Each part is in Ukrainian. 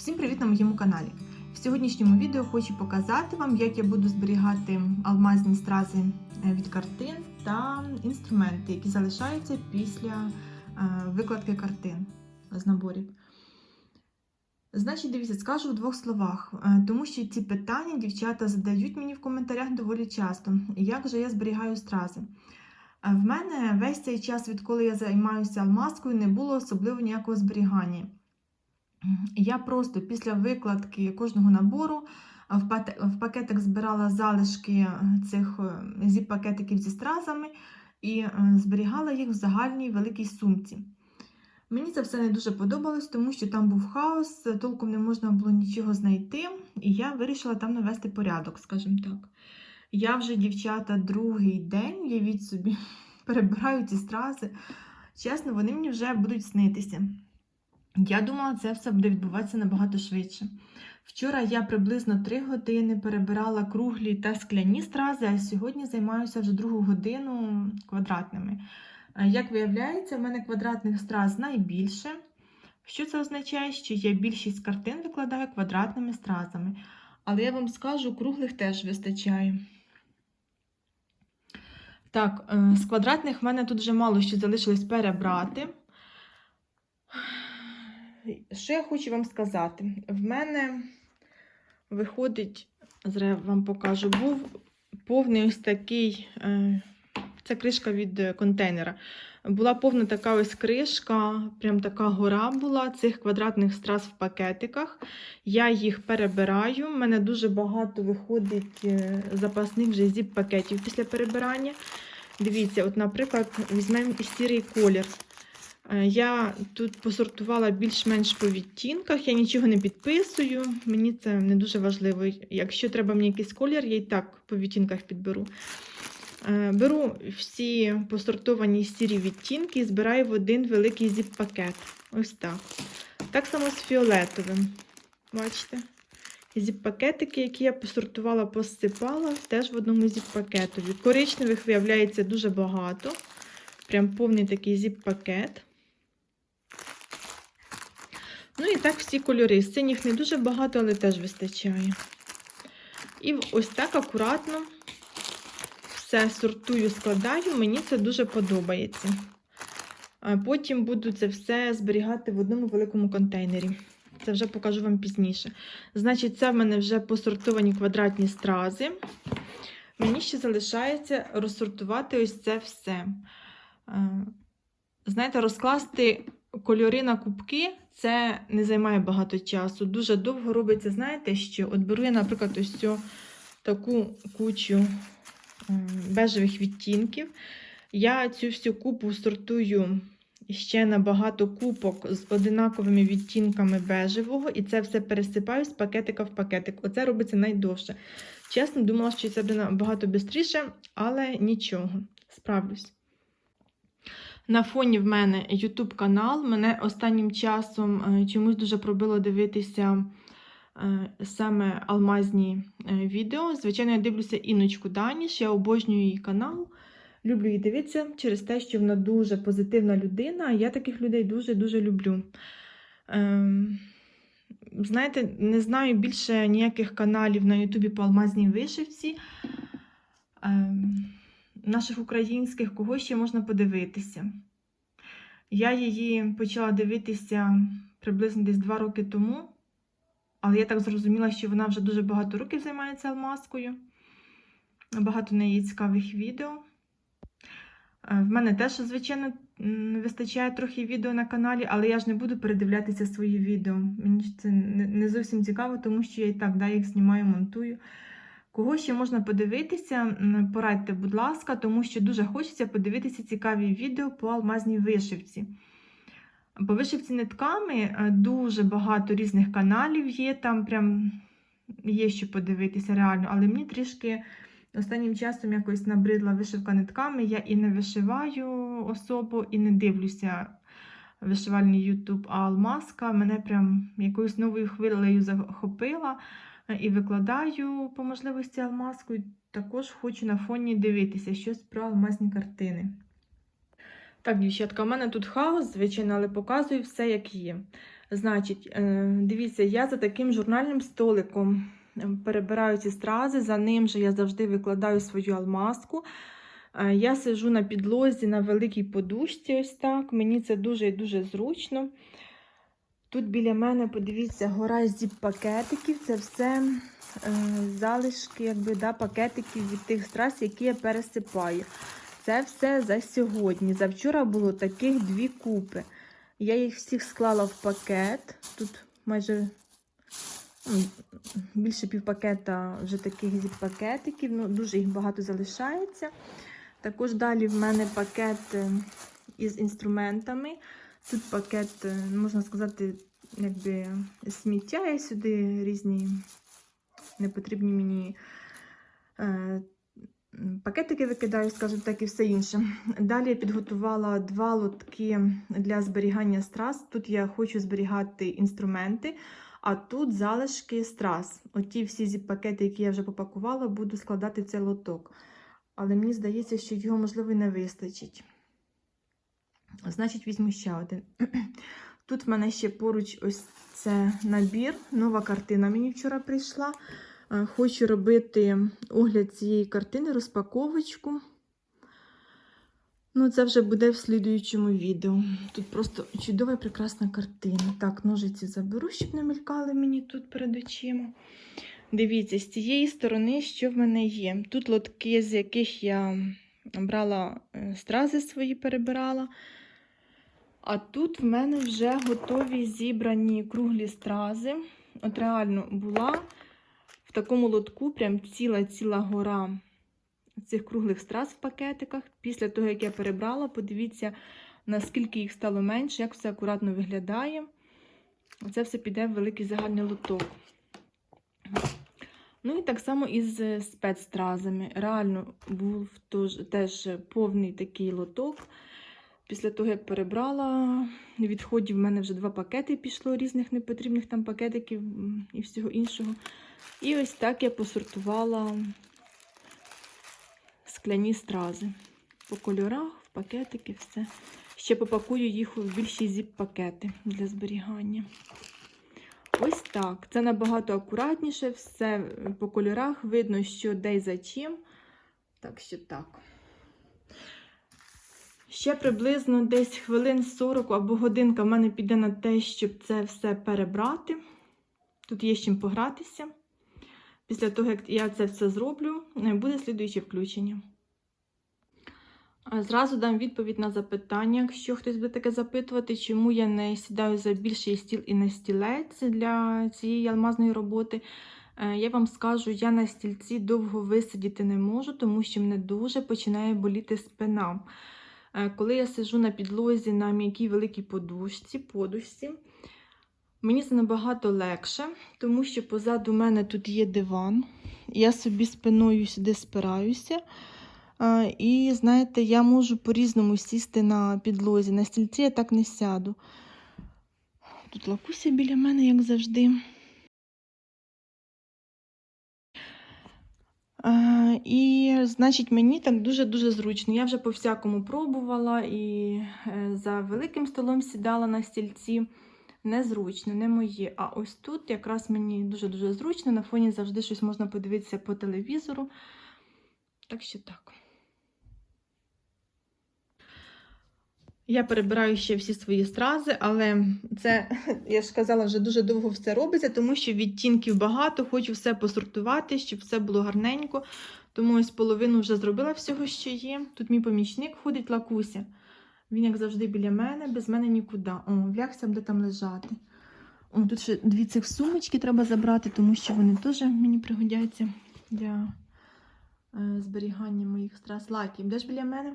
Всім привіт на моєму каналі! В сьогоднішньому відео хочу показати вам, як я буду зберігати алмазні стрази е, від картин та інструменти, які залишаються після е, викладки картин з наборів. Значить, дивіться, скажу в двох словах, е, тому що ці питання дівчата задають мені в коментарях доволі часто. Як же я зберігаю стрази? В мене весь цей час, відколи я займаюся алмазкою, не було особливо ніякого зберігання. Я просто після викладки кожного набору е, в пакетик збирала залишки е, цих зіп-пакетиків зі стразами і е, зберігала їх в загальній великій сумці. Мені це все не дуже подобалось, тому що там був хаос, толком не можна було нічого знайти, і я вирішила там навести порядок, скажімо так. Я вже, дівчата, другий день, уявіть собі, перебираю ці стрази. Чесно, вони мені вже будуть снитися. Я думала, це все буде відбуватися набагато швидше. Вчора я приблизно 3 години перебирала круглі та скляні стрази, а сьогодні займаюся вже другу годину квадратними. Е, Як виявляється, в мене квадратних страз найбільше. Що це означає? Що я більшість картин викладаю квадратними стразами. Але я вам скажу, круглих теж вистачає. Так, е, з квадратних в мене тут вже мало що залишилось перебрати. Що я хочу вам сказати? В мене виходить, зараз я вам покажу, був повний ось такий, е, це кришка від е, контейнера. Була повна така ось кришка, прям така гора була цих квадратних страз в пакетиках. Я їх перебираю. У мене дуже багато виходить е, запасних вже зіп-пакетів після перебирання. Дивіться, от, наприклад, візьмемо сірий колір. Е, Я тут посортувала більш-менш по відтінках, я нічого не підписую, мені це не дуже важливо. Якщо треба мені якийсь колір, я і так по відтінках підберу. Е, Беру всі посортовані сірі відтінки і збираю в один великий зіп-пакет. Ось так. Так само з фіолетовим. Бачите? Зіп-пакетики, які я посортувала, посипала, теж в одному зіп-пакетові. Коричневих виявляється дуже багато. Прям повний такий зіп-пакет. Ну і так всі кольори. Синіх не дуже багато, але теж вистачає. І ось так акуратно все сортую, складаю. Мені це дуже подобається. А Потім буду це все зберігати в одному великому контейнері. Це вже покажу вам пізніше. Значить, це в мене вже посортовані квадратні стрази. Мені ще залишається розсортувати ось це все. Е, Знаєте, розкласти кольори на кубки це не займає багато часу. Дуже довго робиться, знаєте, що от беру я, наприклад, ось цю таку кучу бежевих відтінків. Я цю всю купу сортую ще на багато купок з одинаковими відтінками бежевого, і це все пересипаю з пакетика в пакетик. Оце робиться найдовше. Чесно, думала, що це буде набагато швидше, але нічого, справлюсь. На фоні в мене YouTube канал. Мене останнім часом е, чомусь дуже пробило дивитися е, саме алмазні е, відео. Звичайно, я дивлюся Іночку Даніш, я обожнюю її канал. Люблю її дивитися через те, що вона дуже позитивна людина, я таких людей дуже-дуже люблю. Ем, знаєте, не знаю більше ніяких каналів на Ютубі по алмазній вишивці. Ем, наших українських, кого ще можна подивитися. Я її почала дивитися приблизно десь два роки тому, але я так зрозуміла, що вона вже дуже багато років займається алмазкою. Багато неї цікавих відео. Е, В мене теж, звичайно, вистачає трохи відео на каналі, але я ж не буду передивлятися свої відео. Мені це не зовсім цікаво, тому що я і так да, їх знімаю, монтую. Кого ще можна подивитися, порадьте, будь ласка, тому що дуже хочеться подивитися цікаві відео по алмазній вишивці. По вишивці нитками е, дуже багато різних каналів є, там прям є що подивитися реально, але мені трішки останнім часом якось набридла вишивка нитками. Я і не вишиваю особу, і не дивлюся вишивальний YouTube, а алмазка мене прям якоюсь новою хвилею захопила і викладаю по можливості алмазку. І також хочу на фоні дивитися щось про алмазні картини. Так, дівчатка, у мене тут хаос, звичайно, але показую все, як є. Значить, е, дивіться, я за таким журнальним столиком е, перебираю ці стрази, за ним же я завжди викладаю свою алмазку. Е, Я сижу на підлозі на великій подушці, ось так. Мені це дуже і дуже зручно. Тут біля мене, подивіться, гора зіп-пакетиків. Це все е, залишки якби, да, пакетиків від тих страз, які я пересипаю. Це все за сьогодні. Завчора було таких дві купи. Я їх всіх склала в пакет. Тут майже м, більше півпакета вже таких зіп-пакетиків. Ну, дуже їх багато залишається. Також далі в мене пакет е, із інструментами. Тут пакет, е, можна сказати, якби сміття. Я сюди різні непотрібні мені е, пакетики викидаю, скажімо так, і все інше. Далі я підготувала два лотки для зберігання страз. Тут я хочу зберігати інструменти, а тут залишки страз. Оті всі зі пакети, які я вже попакувала, буду складати цей лоток. Але мені здається, що його, можливо, не вистачить. Значить, візьму ще один. Тут в мене ще поруч ось це набір. Нова картина мені вчора прийшла. Е, Хочу робити огляд цієї картини, розпаковочку. Ну, це вже буде в слідуючому відео. Тут просто чудова і прекрасна картина. Так, ножиці заберу, щоб не мелькали мені тут перед очима. Дивіться, з цієї сторони, що в мене є. Тут лотки, з яких я брала е, стрази свої, перебирала. А тут в мене вже готові зібрані круглі стрази. От реально була в такому лотку прям ціла-ціла гора цих круглих страз в пакетиках. Після того, як я перебрала, подивіться, наскільки їх стало менше, як все акуратно виглядає. Це все піде в великий загальний лоток. Ну і так само із е, спецстразами. Реально був теж повний такий лоток. Після того, як перебрала відходів, в мене вже два пакети пішло різних непотрібних там пакетиків і всього іншого. І ось так я посортувала скляні стрази. По кольорах, в пакетики, все. Ще попакую їх у більші зіп-пакети для зберігання. Ось так. Це набагато акуратніше, все по кольорах видно, що де й за чим. Так що так. Ще приблизно десь хвилин 40 або годинка в мене піде на те, щоб це все перебрати. Тут є з чим погратися. Після того, як я це все зроблю, е, буде слідуюче включення. Зразу дам відповідь на запитання, якщо хтось буде таке запитувати, чому я не сідаю за більший стіл і на стілець для цієї алмазної роботи. Е, Я вам скажу, я на стільці довго висидіти не можу, тому що мене дуже починає боліти спина. Е, Коли я сижу на підлозі на м'якій великій подушці, подушці, мені це набагато легше, тому що позаду мене тут є диван. Я собі спиною сюди спираюся. І, знаєте, я можу по-різному сісти на підлозі. На стільці я так не сяду. Тут лакуся біля мене, як завжди. А, І, значить, мені так дуже-дуже зручно. Я вже по-всякому пробувала і е, за великим столом сідала на стільці. Незручно, не моє. А ось тут якраз мені дуже-дуже зручно. На фоні завжди щось можна подивитися по телевізору. Так що так. Я перебираю ще всі свої стрази, але це, я ж казала, вже дуже довго все робиться, тому що відтінків багато, хочу все посортувати, щоб все було гарненько. Тому ось половину вже зробила всього, що є. Тут мій помічник ходить лакуся. Він, як завжди, біля мене, без мене нікуди. О, влягся буде там лежати. О, тут ще дві цих сумочки треба забрати, тому що вони теж мені пригодяться для е, зберігання моїх страз. Лакі, де ж біля мене?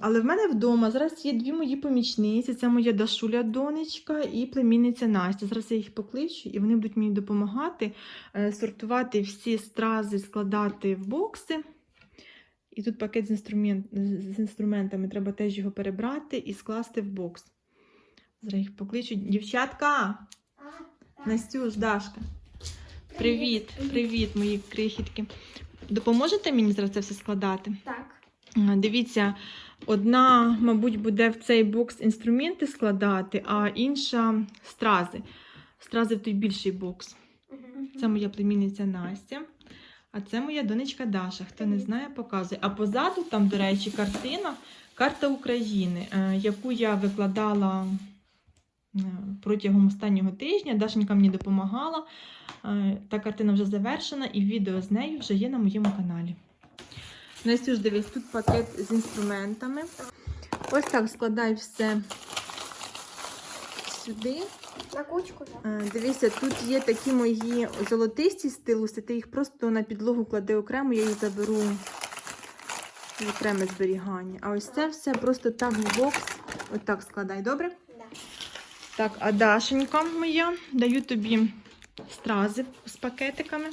Але в мене вдома зараз є дві мої помічниці. Це моя Дашуля донечка і племінниця Настя. Зараз я їх покличу, і вони будуть мені допомагати е, сортувати всі стрази, складати в бокси. І тут пакет з, інструмент, з інструментами. Треба теж його перебрати і скласти в бокс. Зараз їх покличу. Дівчатка! Настюш, Дашка. Привіт, привіт, мої крихітки. Допоможете мені зараз це все складати? Так. Дивіться, одна, мабуть, буде в цей бокс інструменти складати, а інша стрази. Стрази в той більший бокс. Це моя племінниця Настя. А це моя донечка Даша. Хто не знає, показує. А позаду там, до речі, картина Карта України, е, яку я викладала е, протягом останнього тижня. Дашенька мені допомагала. Е, Та картина вже завершена, і відео з нею вже є на моєму каналі. Настюш, дивись, тут пакет з інструментами. Ось так складай все сюди. На кучку, да? Е, Дивіться, тут є такі мої золотисті стилуси, ти їх просто на підлогу клади окремо, я їх заберу в окреме зберігання. А ось це все просто так в бокс. Отак складай, добре? Да. Так, а Дашенька моя, даю тобі стрази з пакетиками.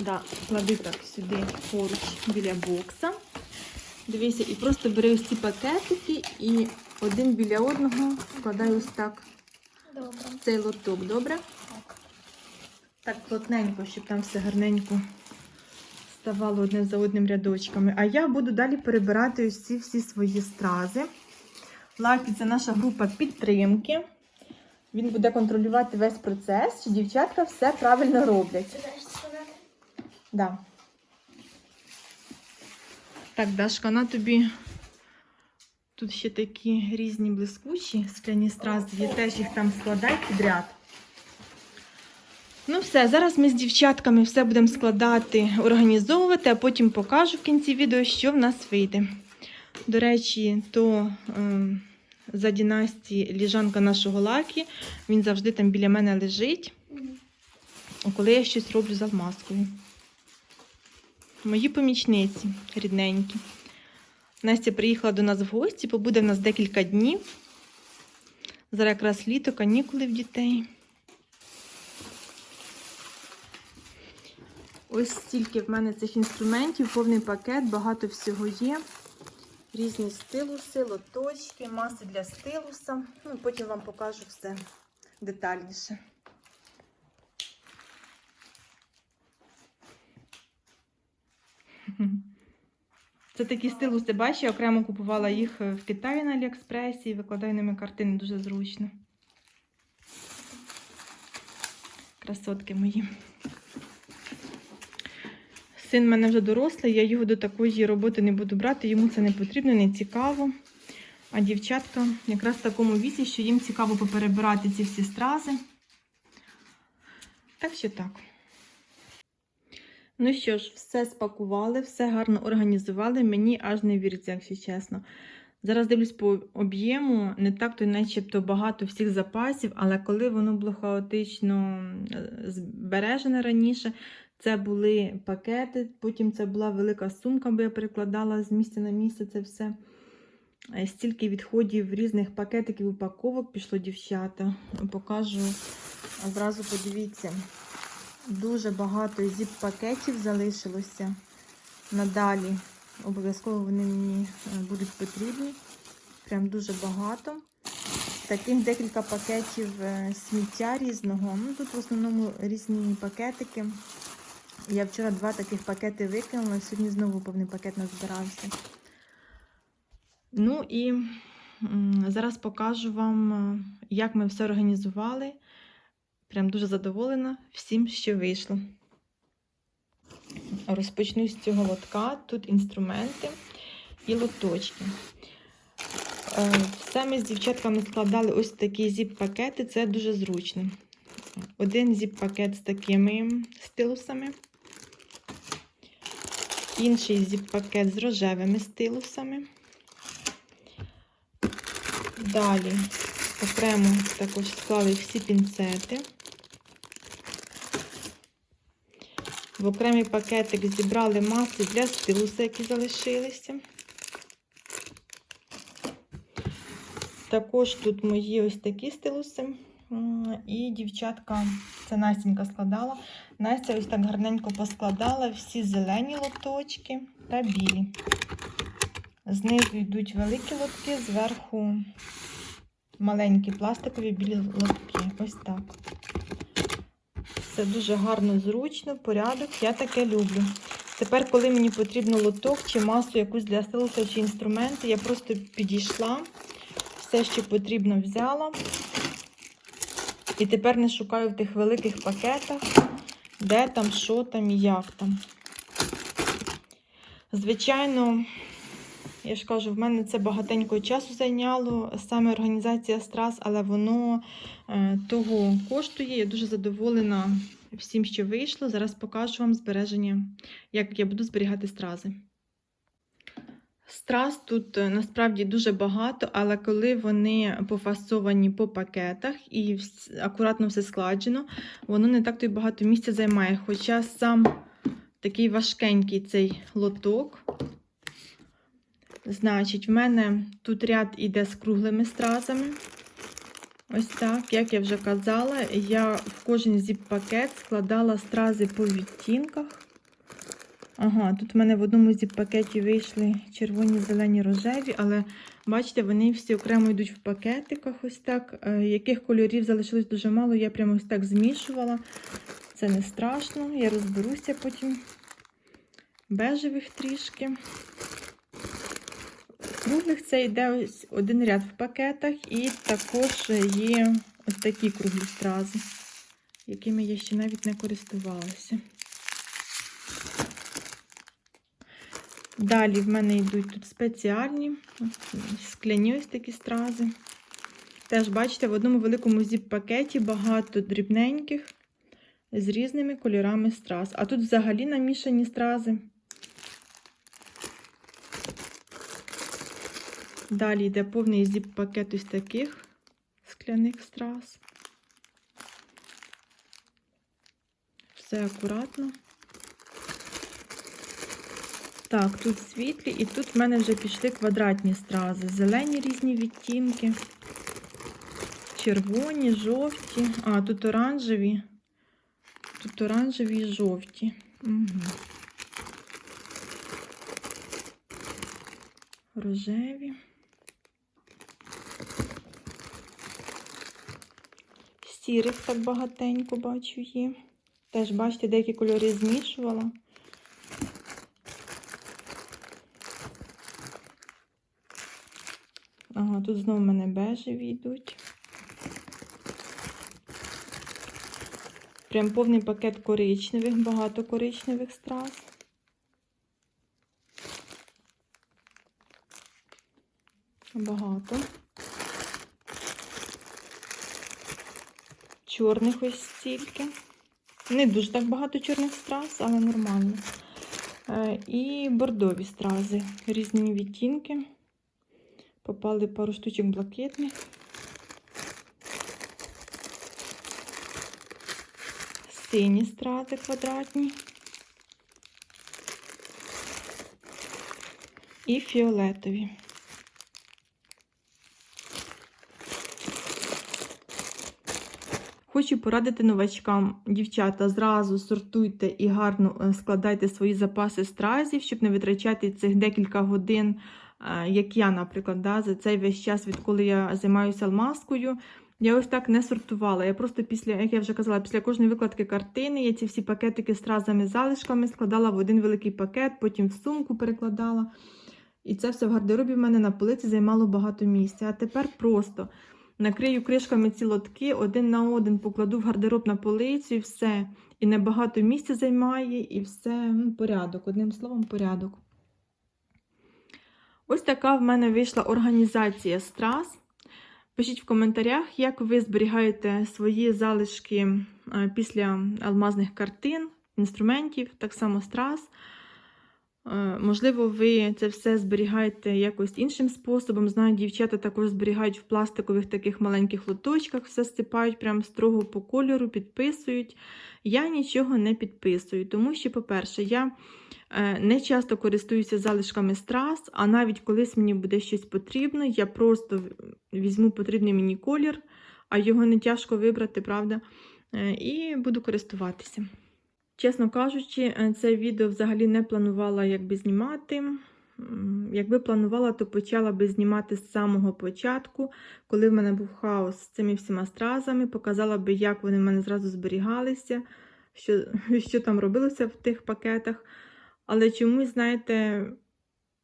Да, клади так сюди поруч біля бокса. Дивися, і просто бери ось ці пакетики і один біля одного складай ось так Добре. цей лоток, добре? Так. Так плотненько, щоб там все гарненько ставало одне за одним рядочками. А я буду далі перебирати ось ці всі свої стрази. Лакі це наша група підтримки. Він буде контролювати весь процес, чи дівчатка все правильно роблять. Да. Так, Дашка, на тобі тут ще такі різні блискучі скляні стрази теж їх там складай підряд. Ну, все, зараз ми з дівчатками все будемо складати, організовувати, а потім покажу в кінці відео, що в нас вийде. До речі, то е, за дінасті ліжанка нашого лакі, він завжди там біля мене лежить, коли я щось роблю з алмазкою. Мої помічниці рідненькі. Настя приїхала до нас в гості, побуде в нас декілька днів. Зараз якраз літо, канікули в дітей. Ось стільки в мене цих інструментів, повний пакет, багато всього є. Різні стилуси, лоточки, маси для стилуса. Ну, потім вам покажу все детальніше. Це такі стилуси, бачиш, я окремо купувала їх в Китаї на Аліекспресі і викладаю ними картини дуже зручно. Красотки мої. Син в мене вже дорослий, я його до такої роботи не буду брати, йому це не потрібно, не цікаво. А дівчатка якраз в такому віці, що їм цікаво поперебирати ці всі стрази. Так що так. Ну що ж, все спакували, все гарно організували. Мені аж не віриться, якщо чесно. Зараз дивлюсь по об'єму, не так то начебто багато всіх запасів, але коли воно було хаотично е, збережене раніше, це були пакети, потім це була велика сумка, бо я перекладала з місця на місце це все. Е, Стільки відходів різних пакетиків, упаковок пішло дівчата. Покажу одразу подивіться. Дуже багато зіп-пакетів залишилося. Надалі обов'язково вони мені е, будуть потрібні. Прям дуже багато. Таких декілька пакетів е, сміття різного. Ну, Тут в основному різні пакетики. Я вчора два таких пакети викинула, сьогодні знову повний пакет назбирався. Ну і зараз покажу вам, е, як ми все організували. Прям дуже задоволена всім, що вийшло. Розпочну з цього лотка. Тут інструменти і лоточки. Все ми з дівчатками складали ось такі зіп-пакети, це дуже зручно. Один зіп-пакет з такими стилусами, інший зіп-пакет з рожевими стилусами. Далі окремо також склали всі пінцети. В окремий пакетик зібрали маси для стилуса, які залишилися. Також тут мої ось такі стилуси. І дівчатка, це Настенька складала. Настя ось так гарненько поскладала всі зелені лоточки та білі. Знизу йдуть великі лотки, зверху маленькі пластикові білі лотки. Ось так. Все дуже гарно, зручно, порядок. Я таке люблю. Тепер, коли мені потрібно лоток чи масу якусь для стилуса чи інструменти, я просто підійшла, все, що потрібно, взяла. І тепер не шукаю в тих великих пакетах, де там, що там і як там. Звичайно, я ж кажу, в мене це багатенько часу зайняло, саме організація страз, але воно е, того коштує. Я дуже задоволена всім, що вийшло. Зараз покажу вам збереження, як я буду зберігати стрази. Страз тут е, насправді дуже багато, але коли вони пофасовані по пакетах і акуратно все складжено, воно не так то й багато місця займає. Хоча сам такий важкенький цей лоток. Значить, в мене тут ряд іде з круглими стразами. Ось так, як я вже казала, я в кожен зіп-пакет складала стрази по відтінках. Ага, тут в мене в одному зіп-пакеті вийшли червоні, зелені, рожеві, але бачите, вони всі окремо йдуть в пакетиках. Ось так. Е, Яких кольорів залишилось дуже мало, я прямо ось так змішувала. Це не страшно, я розберуся потім. Бежевих трішки. Круглих це йде ось один ряд в пакетах, і також є ось такі круглі стрази, якими я ще навіть не користувалася. Далі в мене йдуть тут спеціальні скляні ось такі стрази. Теж, бачите, в одному великому зіп-пакеті багато дрібненьких з різними кольорами страз. А тут взагалі намішані стрази. Далі йде повний зіп-пакет ось таких скляних страз. Все акуратно. Так, тут світлі, і тут в мене вже пішли квадратні стрази. Зелені різні відтінки, червоні, жовті. А, тут оранжеві. Тут оранжеві і жовті. Угу. Рожеві. Сірих так багатенько бачу є. Теж, бачите, деякі кольори змішувала. Ага, тут знову в мене бежеві йдуть. Прям повний пакет коричневих, багато коричневих страз. Багато. Чорних ось стільки. Не дуже так багато чорних страз, але нормально. Е, І бордові стрази. Різні відтінки. Попали пару штучок блакитних. Сині стрази квадратні. І фіолетові. Хочу порадити новачкам, дівчата, зразу сортуйте і гарно е, складайте свої запаси стразів, щоб не витрачати цих декілька годин, е, як я, наприклад, да, за цей весь час, відколи я займаюся алмазкою. Я ось так не сортувала. Я просто після, як я вже казала, після кожної викладки картини я ці всі пакетики стразами залишками складала в один великий пакет, потім в сумку перекладала. І це все в гардеробі в мене на полиці займало багато місця. А тепер просто накрию кришками ці лотки, один на один покладу в гардероб на полицю і все. І небагато місця займає, і все ну, порядок. Одним словом, порядок. Ось така в мене вийшла організація страз. Пишіть в коментарях, як ви зберігаєте свої залишки е, після алмазних картин, інструментів, так само страз. Е, Можливо, ви це все зберігаєте якось іншим способом. Знаю, дівчата також зберігають в пластикових таких маленьких лоточках, все стипають прямо строго по кольору, підписують. Я нічого не підписую, тому що, по-перше, я е, не часто користуюся залишками страз, а навіть колись мені буде щось потрібно, я просто візьму потрібний мені колір, а його не тяжко вибрати, правда? Е, І буду користуватися. Чесно кажучи, е, це відео взагалі не планувала якби знімати. Якби планувала, то почала би знімати з самого початку, коли в мене був хаос з цими всіма стразами, показала би, як вони в мене зразу зберігалися, що, що там робилося в тих пакетах. Але чомусь, знаєте,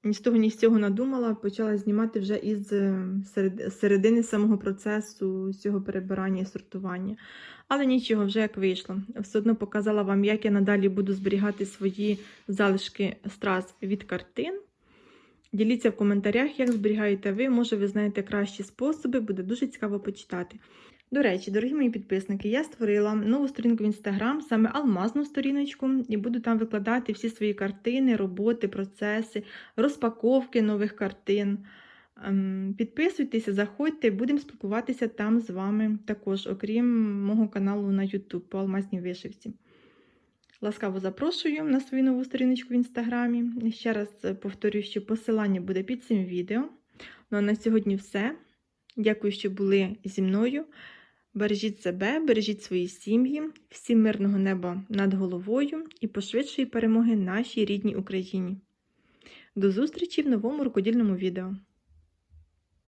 ні з того, ні з цього надумала, почала знімати вже із е, середини самого процесу цього перебирання і сортування. Але нічого, вже як вийшло. Все одно показала вам, як я надалі буду зберігати свої залишки страз від картин. Діліться в коментарях, як зберігаєте ви. Може, ви знаєте кращі способи, буде дуже цікаво почитати. До речі, дорогі мої підписники, я створила нову сторінку в інстаграм, саме алмазну сторіночку, і буду там викладати всі свої картини, роботи, процеси, розпаковки нових картин. Ем, Підписуйтеся, заходьте, будемо спілкуватися там з вами також, окрім мого каналу на YouTube по алмазній вишивці. Ласкаво запрошую на свою нову сторіночку в інстаграмі. Ще раз повторюю, що посилання буде під цим відео. Ну а на сьогодні все. Дякую, що були зі мною. Бережіть себе, бережіть свої сім'ї, всім мирного неба над головою і пошвидшої перемоги нашій рідній Україні. До зустрічі в новому рукодільному відео.